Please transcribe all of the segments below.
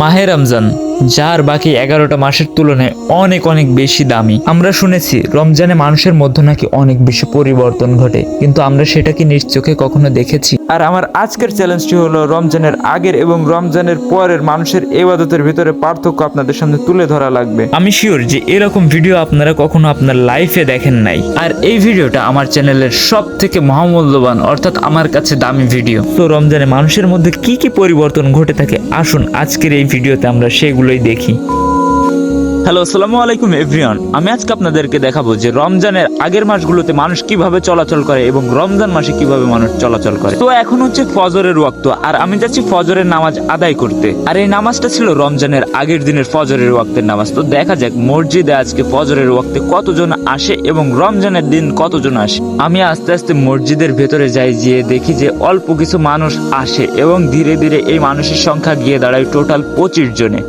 মাহে রমজান। যার বাকি এগারোটা মাসের তুলনায় অনেক অনেক বেশি দামি। আমরা শুনেছি, রমজানে মানুষের মধ্যে নাকি অনেক বেশি পরিবর্তন ঘটে, কিন্তু আমরা সেটা কি নিজ চোখে কখনো দেখেছি? আর আমার আজকের চ্যালেঞ্জটি হলো রমজানের আগের এবং রমজানের পরের মানুষের এবাদতের ভিতরে পার্থক্য আপনাদের সামনে তুলে ধরা লাগবে। আমি শিওর যে এরকম ভিডিও আপনারা কখনো আপনার লাইফে দেখেন নাই। আর এই ভিডিওটা আমার চ্যানেলের সব থেকে মহামূল্যবান, অর্থাৎ আমার কাছে দামি ভিডিও তো রমজানে মানুষের মধ্যে কি কি পরিবর্তন ঘটে থাকে? আসুন আজকের এই ভিডিওতে আমরা সেগুলোই দেখি হ্যালো আসসালামু আলাইকুম এভরিওয়ান আমি আজকে আপনাদেরকে দেখাবো যে রমজানের আগের মাসগুলোতে মানুষ কীভাবে চলাচল করে এবং রমজান মাসে কীভাবে মানুষ চলাচল করে। তো এখন হচ্ছে ফজরের ওয়াক্ত, আর আমি যাচ্ছি ফজরের নামাজ আদায় করতে। আর এই নামাজটা ছিল রমজানের আগের দিনের ফজরের ওয়াক্তের নামাজ। তো দেখা যাক, মসজিদে আজকে ফজরের ওয়াক্তে কতজন আসে এবং রমজানের দিন কতজন আসে। আমি আস্তে আস্তে মসজিদের ভেতরে যাই গিয়ে দেখি যে অল্প কিছু মানুষ আসে এবং ধীরে ধীরে এই মানুষের সংখ্যা গিয়ে দাঁড়ায় টোটাল পঁচিশ জনে।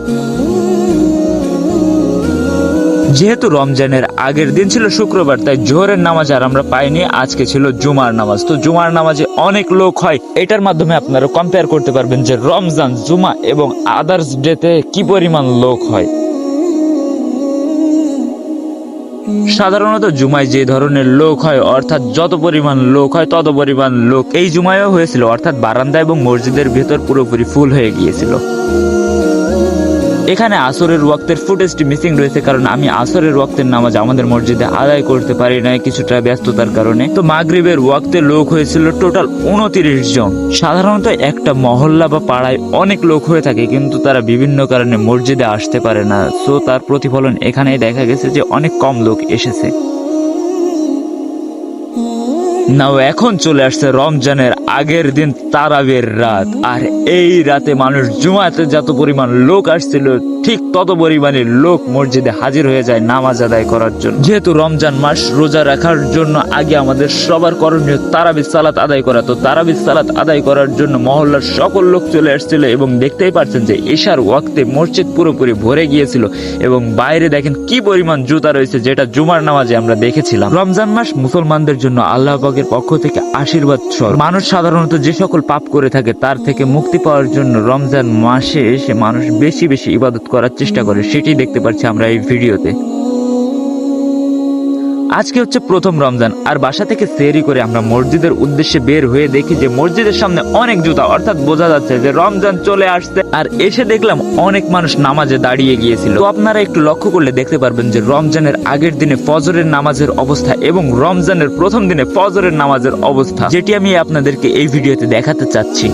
যেহেতু রমজানের আগের দিন ছিল শুক্রবার, তাই জোহরের নামাজ আর আমরা পাইনি, আজকে ছিল জুমার নামাজ। তো জুমার নামাজে অনেক লোক হয়, এটার মাধ্যমে আপনারা কম্পেয়ার করতে পারবেন যে রমজান, জুমা এবং আদার্স ডেতে কি পরিমাণ লোক হয়। সাধারণত জুমায় যে ধরনের লোক হয়, অর্থাৎ যত পরিমাণ লোক হয়, তত পরিমাণ লোক এই জুমায়ও হয়েছিল, অর্থাৎ বারান্দা এবং মসজিদের ভেতর পুরোপুরি ফুল হয়ে গিয়েছিল। এখানে আসরের ওয়াক্তের ফুটেজটি মিসিং রয়েছে কারণ আমি আসরের ওয়াক্তের নামাজ আমাদের মসজিদে আদায় করতে পারি নাই কিছুটা ব্যস্ততার কারণে। তো মাগরীবের ওয়াক্তে লোক হয়েছিল টোটাল উনতিরিশ জন। সাধারণত একটা মহল্লা বা পাড়ায় অনেক লোক হয়ে থাকে কিন্তু তারা বিভিন্ন কারণে মসজিদে আসতে পারে না। তো তার প্রতিফলন এখানেই দেখা গেছে যে অনেক কম লোক এসেছে। নাও, এখন চলে আসছে রমজানের আগের দিন তারাবের রাত। আর এই রাতে মানুষ জুমাতে যত পরিমাণ লোক আসছিল, ঠিক তত পরিমাণে লোক মসজিদে হাজির হয়ে যায় নামাজ আদায় করার জন্য। যেহেতু রমজান মাস রোজা রাখার জন্য আগে আমাদের সবার করণীয় তারাবির সালাত আদায় করা। তো তারাবির সালাত আদায় করার জন্য মহল্লার সকল লোক চলে আসছিল এবং দেখতেই পাচ্ছেন যে এশার ওয়াক্তে মসজিদ পুরোপুরি ভরে গিয়েছিল এবং বাইরে দেখেন কি পরিমাণ জুতা রয়েছে যেটা জুমার নামাজে আমরা দেখেছিলাম। রমজান মাস মুসলমানদের জন্য আল্লাহ পাকের পক্ষ থেকে আশীর্বাদ স্বরূপ। মানুষ সাধারণত যে সকল পাপ করে থাকে, তার থেকে মুক্তি পাওয়ার জন্য রমজান মাসে সে মানুষ বেশি বেশি ইবাদত করার চেষ্টা করে। সেটি দেখতে পাচ্ছি আমরা এই ভিডিওতে। আজকে হচ্ছে প্রথম রমজান, আর বাসা থেকে সেরি করে আমরা মসজিদের উদ্দেশ্যে বের হয়ে দেখি যে মসজিদের সামনে অনেক জুতা, অর্থাৎ বোঝা যাচ্ছে যে রমজান চলে আসছে। আর এসে দেখলাম অনেক মানুষ নামাজে দাঁড়িয়ে গিয়েছিল। আপনারা একটু লক্ষ্য করলে দেখতে পারবেন যে রমজানের আগের দিনে ফজরের নামাজের অবস্থা এবং রমজানের প্রথম দিনে ফজরের নামাজের অবস্থা, যেটি আমি আপনাদেরকে এই ভিডিওতে দেখাতে চাচ্ছি।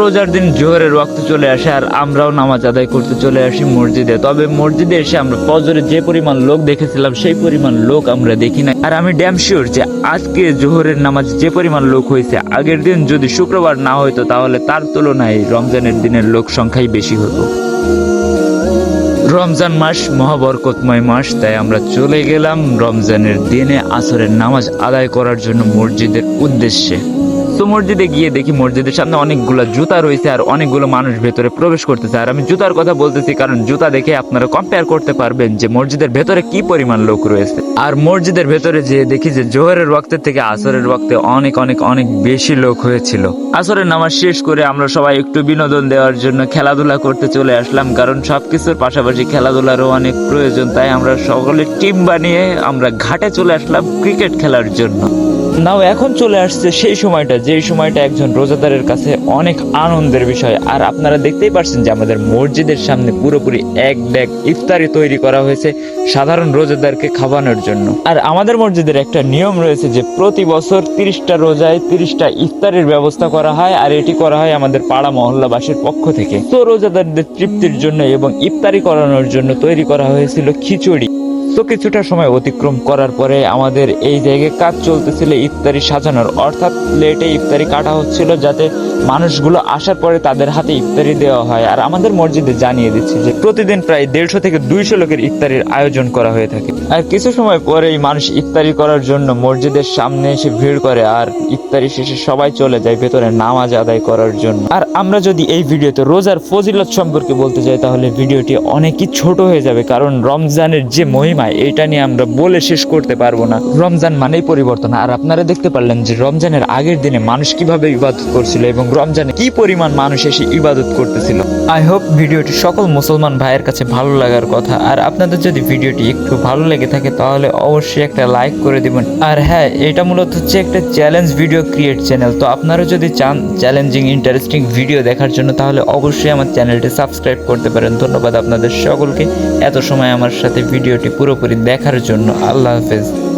রোজার দিন জোহরের রক্ত চলে আসে আর আমরাও নামাজ আদায় করতে চলে আসি মসজিদে। তবে মসজিদে এসে আমরা ফজরে যে পরিমাণ লোক দেখেছিলাম, সেই পরিমাণ লোক আমরা দেখি না আর আমি ড্যাম শিওর যে আজকে জোহরের নামাজ যে পরিমাণ লোক হয়েছে, আগের দিন যদি শুক্রবার না হইতো তাহলে তার তুলনায় রমজানের দিনের লোক সংখ্যাই বেশি হতো। রমজান মাস মহাবরকতময় মাস, তাই আমরা চলে গেলাম রমজানের দিনে আসরের নামাজ আদায় করার জন্য মসজিদের উদ্দেশ্যে। তো মসজিদে গিয়ে দেখি মসজিদের সামনে অনেকগুলো জুতা রয়েছে আর অনেকগুলো মানুষ ভেতরে প্রবেশ করতেছে। আর আমি জুতার কথা বলতেছি কারণ জুতা দেখে আপনারা কম্পেয়ার করতে পারবেন যে মসজিদের ভেতরে কি পরিমাণ লোক রয়েছে। আর মসজিদের ভেতরে যে দেখি যে জোহরের ওয়াক্তের থেকে আসরের ওয়াক্তে অনেক অনেক অনেক বেশি লোক হয়েছিল। আসরের নামাজ শেষ করে আমরা সবাই একটু বিনোদন দেওয়ার জন্য খেলাধুলা করতে চলে আসলাম কারণ সবকিছুর পাশাপাশি খেলাধুলারও অনেক প্রয়োজন, তাই আমরা সকলে টিম বানিয়ে আমরা ঘাটে চলে আসলাম ক্রিকেট খেলার জন্য। নাও এখন চলে আসছে সেই সময়টা যেই সময়টা একজন রোজাদারের কাছে অনেক আনন্দের বিষয়, আর আপনারা দেখতেই পারছেন যে আমাদের মসজিদের সামনে পুরোপুরি এক ডেক ইফতারি তৈরি করা হয়েছে সাধারণ রোজাদারকে খাওয়ানোর জন্য। আর আমাদের মসজিদের একটা নিয়ম রয়েছে যে প্রতি বছর তিরিশটা রোজায় তিরিশটা ইফতারের ব্যবস্থা করা হয়, আর এটি করা হয় আমাদের পাড়া মহল্লাবাসীর পক্ষ থেকে। তো রোজাদারদের তৃপ্তির জন্য এবং ইফতারি করানোর জন্য তৈরি করা হয়েছিল খিচুড়ি। তো কিছুটা সময় অতিক্রম করার পরে আমাদের এই জায়গায় কাজ চলতেছিল ইফতারি সাজানোর। অর্থাৎ প্লেটে ইফতারি কাটা হচ্ছিল যাতে মানুষগুলো আসার পরে তাদের হাতে ইফতারি দেওয়া হয়। আর আমাদের মসজিদে জানিয়ে দিচ্ছে যে প্রতিদিন প্রায় দেড়শো থেকে দুইশো লোকের ইফতারির আয়োজন করা হয়ে থাকে। আর কিছু সময় পরেই মানুষ ইফতারি করার জন্য মসজিদের সামনে এসে ভিড় করে আর ইফতারি শেষে সবাই চলে যায় ভেতরে নামাজ আদায় করার জন্য। আর আমরা যদি এই ভিডিওতে রোজার ফজিলত সম্পর্কে বলতে চাই তাহলে ভিডিওটি অনেকই ছোট হয়ে যাবে, কারণ রমজানের যে মহিমা মহিমা এটা নিয়ে আমরা বলে শেষ করতে পারব না। রমজান মানেই পরিবর্তন। আর আপনারা দেখতে পারলেন যে রমজানের আগের দিনে মানুষ কীভাবে ইবাদত করছিল এবং রমজানে কি পরিমাণ মানুষ এসে ইবাদত করতেছিল। আই হোপ ভিডিওটি সকল মুসলমান ভাইয়ের কাছে ভালো লাগার কথা। আর আপনাদের যদি ভিডিওটি একটু ভালো লেগে থাকে, তাহলে অবশ্যই একটা লাইক করে দিবেন। আর হ্যাঁ এটা মূলত হচ্ছে একটা চ্যালেঞ্জ ভিডিও ক্রিয়েট চ্যানেল। তো আপনারা যদি চান চ্যালেঞ্জিং, ইন্টারেস্টিং ভিডিও দেখার জন্য, তাহলে অবশ্যই আমার চ্যানেলটি সাবস্ক্রাইব করতে পারেন। ধন্যবাদ আপনাদের সকলকে। এত সময় আমার সাথে ভিডিওটি পুরোপুরি দেখার জন্য। আল্লাহ হাফেজ।